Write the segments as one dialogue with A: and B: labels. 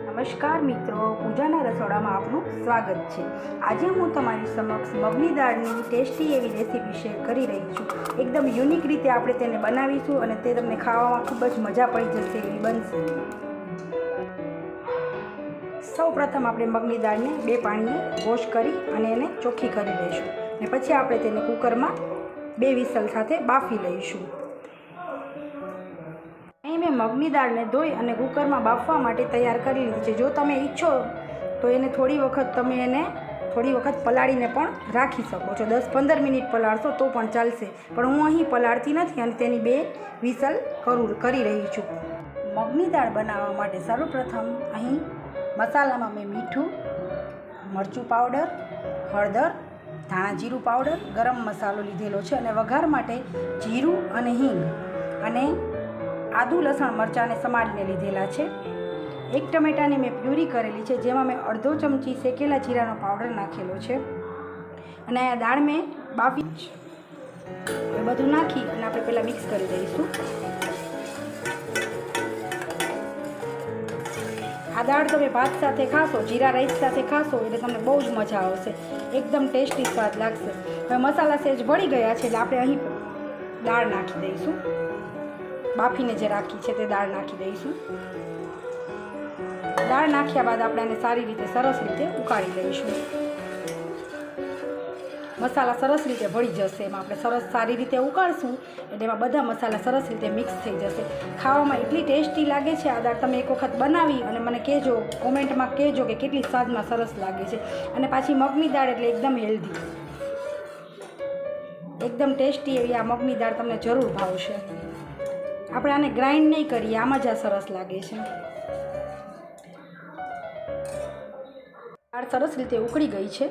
A: નમસ્કાર મિત્રો, પૂજાના રસોડામાં આપનું સ્વાગત છે. આજે હું તમારી સમક્ષ મગની દાળની ટેસ્ટી એવી રેસીપી શેર કરી રહી છું. એકદમ યુનિક રીતે આપણે તેને બનાવીશું અને તે તમને ખાવામાં ખૂબ જ મજા પડી જશે એવી બનશે. સૌ પ્રથમ આપણે મગની દાળને બે પાણીએ વોશ કરી અને એને ચોખ્ખી કરી લઈશું. અને પછી આપણે તેને કુકરમાં બે વિસલ સાથે બાફી લઈશું. અહીં મેં મગની દાળને ધોઈ અને કુકરમાં બાફવા માટે તૈયાર કરી લીધી છે. જો તમે ઈચ્છો તો એને થોડી વખત તમે એને થોડી વખત પલાળીને પણ રાખી શકો છો. દસ પંદર મિનિટ પલાળશો તો પણ ચાલશે. પણ હું અહીં પલાળતી નથી અને તેની બે વિસલ કરું, કરી રહી છું. મગની દાળ બનાવવા માટે સર્વપ્રથમ અહીં મસાલામાં મેં મીઠું, મરચું પાવડર, હળદર, ધાણા જીરું પાવડર, ગરમ મસાલો લીધેલો છે અને વઘાર માટે જીરું અને હિંગ અને આદુ, લસણ મરચાંને સમારીને લીધેલા છે. એક ટમેટાની મેં પ્યુરી કરેલી છે, જેમાં મેં અડધો ચમચી શેકેલા જીરાનો પાવડર નાખેલો છે. અને આ દાળ મેં બાફી એ બધું નાખી અને આપણે પહેલાં મિક્સ કરી દઈશું. આ દાળ તમે ભાત સાથે ખાશો, જીરા રાઈસ સાથે ખાશો, એટલે તમને બહુ જ મજા આવશે. એકદમ ટેસ્ટી સ્વાદ લાગશે. હવે મસાલા સેજ ભળી ગયા છે, એટલે આપણે અહીં દાળ નાખી દઈશું. બાફીને જે રાખી છે તે દાળ નાખી દઈશું. દાળ નાખ્યા બાદ આપણે એને સારી રીતે સરસ રીતે ઉકાળી લઈશું. મસાલા સરસ રીતે ભળી જશે. એમાં આપણે સરસ સારી રીતે ઉકાળશું. એટલે એમાં બધા મસાલા સરસ રીતે મિક્સ થઈ જશે. ખાવામાં એટલી ટેસ્ટી લાગે છે આ દાળ. તમે એક વખત બનાવી અને મને કહેજો, કોમેન્ટમાં કહેજો કે કેટલી સ્વાદમાં સરસ લાગે છે. અને પાછી મગની દાળ એટલે એકદમ હેલ્ધી એકદમ ટેસ્ટી એવી આ મગની દાળ તમને જરૂર ભાવશે. આપણે આને ગ્રાઇન્ડ નહીં કરીએ, આમાં જ આ સરસ લાગે છે. દાળ સરસ રીતે ઉકળી ગઈ છે.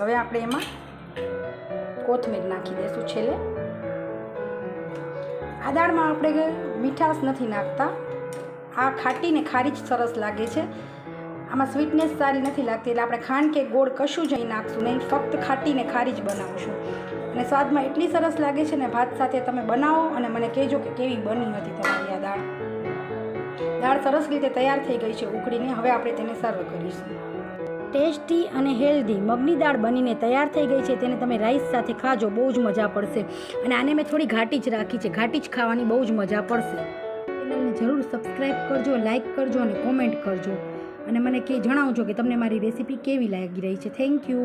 A: હવે આપણે એમાં કોથમીર નાખી દઈશું છેલ્લે. આ દાળમાં આપણે મીઠાશ નથી નાખતા. આ ખાટીને ખારી જ સરસ લાગે છે. આમાં સ્વીટનેસ સારી નથી લાગતી એટલે આપણે ખાંડ કે ગોળ કશું જ અહીં નાખશું નહીં, ફક્ત ખાટીને ખારી જ બનાવશું. અને સ્વાદમાં એટલી સરસ લાગે છે ને, ભાત સાથે તમે બનાવો અને મને કહેજો કે કેવી બની હતી તમારી આ દાળ. દાળ સરસ રીતે તૈયાર થઈ ગઈ છે ઉકળીને, હવે આપણે તેને સર્વ કરીશું. ટેસ્ટી અને હેલ્ધી મગની દાળ બનીને તૈયાર થઈ ગઈ છે, તેને તમે રાઈસ સાથે ખાજો, બહુ જ મજા પડશે. અને આને મેં થોડી ઘાટી જ રાખી છે, ઘાટી જ ખાવાની બહુ જ મજા પડશે. ચેનલને જરૂર સબસ્ક્રાઈબ કરજો લાઇક કરજો અને કોમેન્ટ કરજો. અને મને કે જણાવજો કે તમને મારી રેસીપી કેવી લાગી રહી છે. Thank you